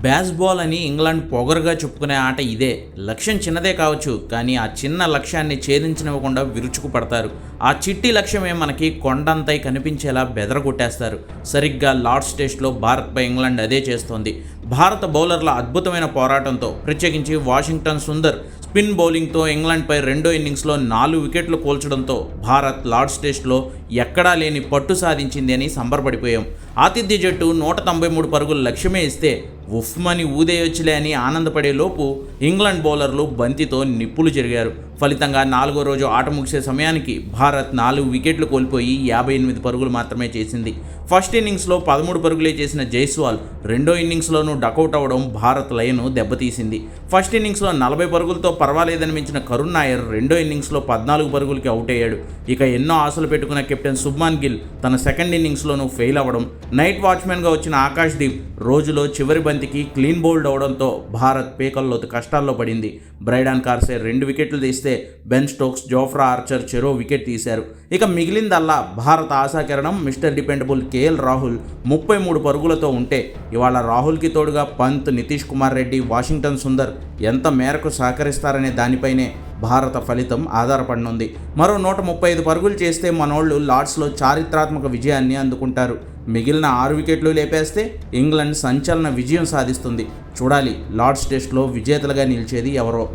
బ్యాస్బాల్ అని ఇంగ్లాండ్ పొగరుగా చెప్పుకునే ఆట ఇదే. లక్ష్యం చిన్నదే కావచ్చు కానీ ఆ చిన్న లక్ష్యాన్ని ఛేదించనివ్వకుండా విరుచుకు పడతారు ఆ చిట్టి లక్ష్యమే మనకి కొండంతై కనిపించేలా బెదరగొట్టేస్తారు. సరిగ్గా లార్డ్స్ టెస్ట్లో భారత్పై ఇంగ్లాండ్ అదే చేస్తోంది. భారత బౌలర్ల అద్భుతమైన పోరాటంతో ప్రత్యేకించి వాషింగ్టన్ సుందర్ స్పిన్ బౌలింగ్తో ఇంగ్లాండ్పై రెండో ఇన్నింగ్స్లో నాలుగు వికెట్లు కోల్చడంతో భారత్ లార్డ్స్ టెస్ట్లో ఎక్కడా లేని పట్టు సాధించింది అని సంబరపడిపోయాం. ఆతిథ్య జట్టు నూట తొంభై మూడు పరుగులు లక్ష్యమే ఇస్తే ఉఫ్మని ఊదేయొచ్చులే అని ఆనందపడే లోపు ఇంగ్లాండ్ బౌలర్లు బంతితో నిప్పులు జరిగారు. ఫలితంగా నాలుగో రోజు ఆట ముగిసే సమయానికి భారత్ నాలుగు వికెట్లు కోల్పోయి యాభై ఎనిమిది పరుగులు మాత్రమే చేసింది. ఫస్ట్ ఇన్నింగ్స్లో పదమూడు పరుగులే చేసిన జైస్వాల్ రెండో ఇన్నింగ్స్లోనూ డకౌట్ అవ్వడం భారత్ లయను దెబ్బతీసింది. ఫస్ట్ ఇన్నింగ్స్లో నలభై పరుగులతో పర్వాలేదనిపించిన కరుణ్ నాయర్ రెండో ఇన్నింగ్స్లో పద్నాలుగు పరుగులకి అవుట్ అయ్యాడు. ఇక ఎన్నో ఆశలు పెట్టుకున్న కెప్టెన్ శుభ్మాన్ గిల్ తన సెకండ్ ఇన్నింగ్స్లోనూ ఫెయిల్ అవ్వడం నైట్ వాచ్మెన్గా వచ్చిన ఆకాష్దీప్ రోజులో చివరి బంతికి క్లీన్ బౌల్డ్ అవడంతో భారత్ పేకల్లో కష్టాల్లో పడింది. బ్రైడాన్ కార్సే రెండు వికెట్లు తీస్తే బెన్ స్టోక్స్ జోఫ్రా ఆర్చర్ చెరో వికెట్ తీశారు. ఇక మిగిలిందల్లా భారత ఆశాకిరణం మిస్టర్ డిపెండబుల్ కేఎల్ రాహుల్ ముప్పై మూడు పరుగులతో ఉంటే ఇవాళ రాహుల్కి తోడుగా పంత్ నితీష్ కుమార్ రెడ్డి వాషింగ్టన్ సుందర్ ఎంత మేరకు సహకరిస్తారనే దానిపైనే భారత ఫలితం ఆధారపడనుంది. మరో నూట ముప్పై ఐదు పరుగులు చేస్తే మనోళ్ళు లార్డ్స్లో చారిత్రాత్మక విజయాన్ని అందుకుంటారు. మిగిలిన ఆరు వికెట్లు లేపేస్తే ఇంగ్లాండ్ సంచలన విజయం సాధిస్తుంది. చూడాలి లార్డ్స్ టెస్ట్లో విజేతలుగా నిలిచేది ఎవరో.